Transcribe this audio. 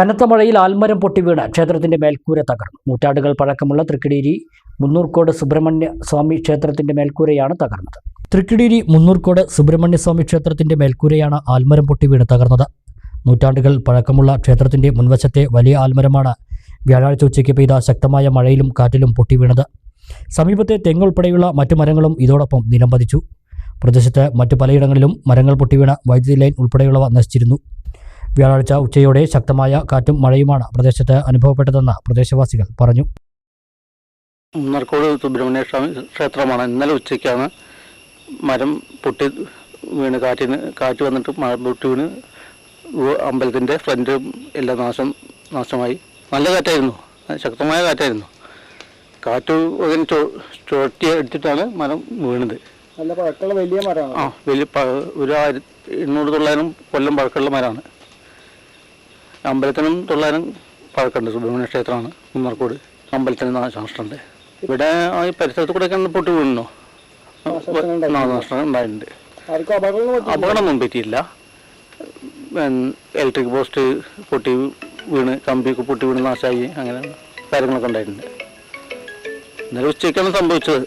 കനത്ത മഴയിൽ ആൽമരം പൊട്ടി വീണ് ക്ഷേത്രത്തിന്റെ മേൽക്കൂര തകർന്നു. നൂറ്റാണ്ടുകൾ പഴക്കമുള്ള തൃക്കിടീരി മുന്നൂർക്കോട് സുബ്രഹ്മണ്യ സ്വാമി ക്ഷേത്രത്തിന്റെ മേൽക്കൂരയാണ് തകർന്നത്. തൃക്കിടീരി മുന്നൂർക്കോട് സുബ്രഹ്മണ്യ സ്വാമി ക്ഷേത്രത്തിന്റെ മേൽക്കൂരയാണ് ആൽമരം പൊട്ടി വീണ് തകർന്നത്. നൂറ്റാണ്ടുകൾ പഴക്കമുള്ള ക്ഷേത്രത്തിന്റെ മുൻവശത്തെ വലിയ ആൽമരമാണ് വ്യാഴാഴ്ച ഉച്ചയ്ക്ക് പെയ്ത ശക്തമായ മഴയിലും കാറ്റിലും പൊട്ടി വീണത്. സമീപത്തെ തെങ്ങുൾപ്പെടെയുള്ള മറ്റു മരങ്ങളും ഇതോടൊപ്പം നിലംപതിച്ചു പ്രദേശത്ത് മറ്റു പലയിടങ്ങളിലും മരങ്ങൾ പൊട്ടിവീണ വൈദ്യുതി ലൈൻ ഉൾപ്പെടെയുള്ളവ നശിച്ചിരുന്നു. വ്യാഴാഴ്ച ഉച്ചയോടെ ശക്തമായ കാറ്റും മഴയുമാണ് പ്രദേശത്ത് അനുഭവപ്പെട്ടതെന്ന് പ്രദേശവാസികൾ പറഞ്ഞു. മുന്നർക്കോട് സുബ്രഹ്മണ്യ സ്വാമി ക്ഷേത്രമാണ്. ഇന്നലെ ഉച്ചയ്ക്കാണ് മരം പൊട്ടി വീണ് കാറ്റിന് കാറ്റ് വന്നിട്ട് മഴ പൊട്ടി വീണ് അമ്പലത്തിന്റെ ഫ്രണ്ട് എല്ലാം നാശം നാശമായി. നല്ല കാറ്റായിരുന്നു. ശക്തമായ കാറ്റായിരുന്നു. കാറ്റ് അതിന് ചോ- ചുഴറ്റി എടുത്തിട്ടാണ് മരം വീണത്. നല്ല പഴക്കമുള്ള വലിയ മരമാണ്. ആ വലിയ ഒരു ആയിരത്തി എണ്ണൂറ് തൊള്ളായിരം കൊല്ലം പഴക്കമുള്ള മരമാണ്. അമ്പലത്തിനും തൊള്ളായിരം പഴക്കമുണ്ട്. സുബ്രഹ്മണ്യ ക്ഷേത്രമാണ് കുന്നർക്കോട് അമ്പലത്തിന് നാശനഷ്ടമുണ്ട് ഇവിടെ ആ ഈ പരിസരത്ത് കൂടെ ഒക്കെ പൊട്ടി വീണോ നാശനഷ്ടം നഷ്ടം ഉണ്ടായിട്ടുണ്ട് അപകടമൊന്നും പറ്റിയില്ല ഇലക്ട്രിക് പോസ്റ്റ് പൊട്ടി വീണ് കമ്പിയൊക്കെ പൊട്ടി വീണ് നാശമായി അങ്ങനെ കാര്യങ്ങളൊക്കെ ഉണ്ടായിട്ടുണ്ട്. ഇന്നലെ ഉച്ചയ്ക്കാണ് സംഭവിച്ചത്.